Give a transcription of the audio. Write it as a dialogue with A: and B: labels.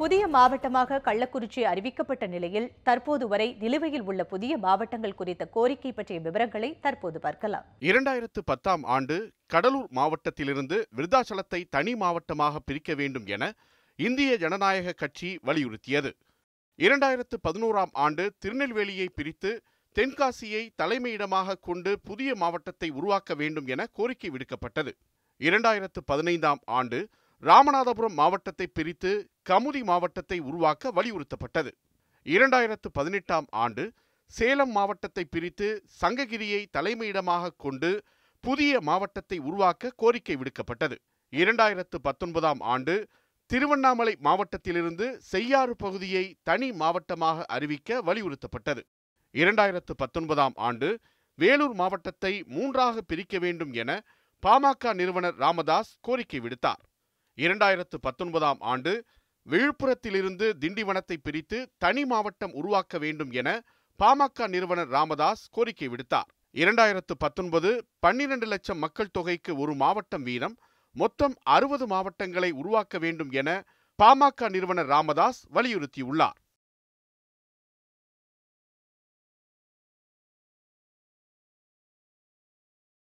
A: புதிய மாவட்டமாக கள்ளக்குறிச்சி அறிவிக்கப்பட்ட நிலையில் தற்போது வரை நிலுவையில் உள்ள புதிய மாவட்டங்கள் குறித்த கோரிக்கை பற்றிய விவரங்களை தற்போது பார்க்கலாம்.
B: இரண்டாயிரத்து பத்தாம் ஆண்டு கடலூர் மாவட்டத்திலிருந்து விருதாச்சலத்தை தனி மாவட்டமாக பிரிக்க வேண்டும் என இந்திய ஜனநாயக கட்சி வலியுறுத்தியது. இரண்டாயிரத்து பதினோராம் ஆண்டு திருநெல்வேலியை பிரித்து தென்காசியை தலைமையிடமாக கொண்டு புதிய மாவட்டத்தை உருவாக்க வேண்டும் என கோரிக்கை விடுக்கப்பட்டது. இரண்டாயிரத்து பதினைந்தாம் ஆண்டு ராமநாதபுரம் மாவட்டத்தை பிரித்து கமுதி மாவட்டத்தை உருவாக்க வலியுறுத்தப்பட்டது. இரண்டாயிரத்து பதினெட்டாம் ஆண்டு சேலம் மாவட்டத்தை பிரித்து சங்ககிரியை தலைமையிடமாக கொண்டு புதிய மாவட்டத்தை உருவாக்க கோரிக்கை விடுக்கப்பட்டது. இரண்டாயிரத்து பத்தொன்பதாம் ஆண்டு திருவண்ணாமலை மாவட்டத்திலிருந்து செய்யாறு பகுதியை தனி மாவட்டமாக அறிவிக்க வலியுறுத்தப்பட்டது. இரண்டாயிரத்து பத்தொன்பதாம் ஆண்டு வேலூர் மாவட்டத்தை மூன்றாக பிரிக்க வேண்டும் என பாமக நிறுவனர் ராமதாஸ் கோரிக்கை விடுத்தார். இரண்டாயிரத்து பத்தொன்பதாம் ஆண்டு விழுப்புரத்திலிருந்து திண்டிவனத்தை பிரித்து தனி மாவட்டம் உருவாக்க வேண்டும் என பாமக நிறுவனர் ராமதாஸ் கோரிக்கை விடுத்தார். இரண்டாயிரத்து பத்தொன்பது பன்னிரண்டு லட்சம் மக்கள் தொகைக்கு ஒரு மாவட்டம் வீதம் மொத்தம் அறுபது மாவட்டங்களை உருவாக்க வேண்டும் என பாமக நிறுவனர் ராமதாஸ் வலியுறுத்தியுள்ளார்.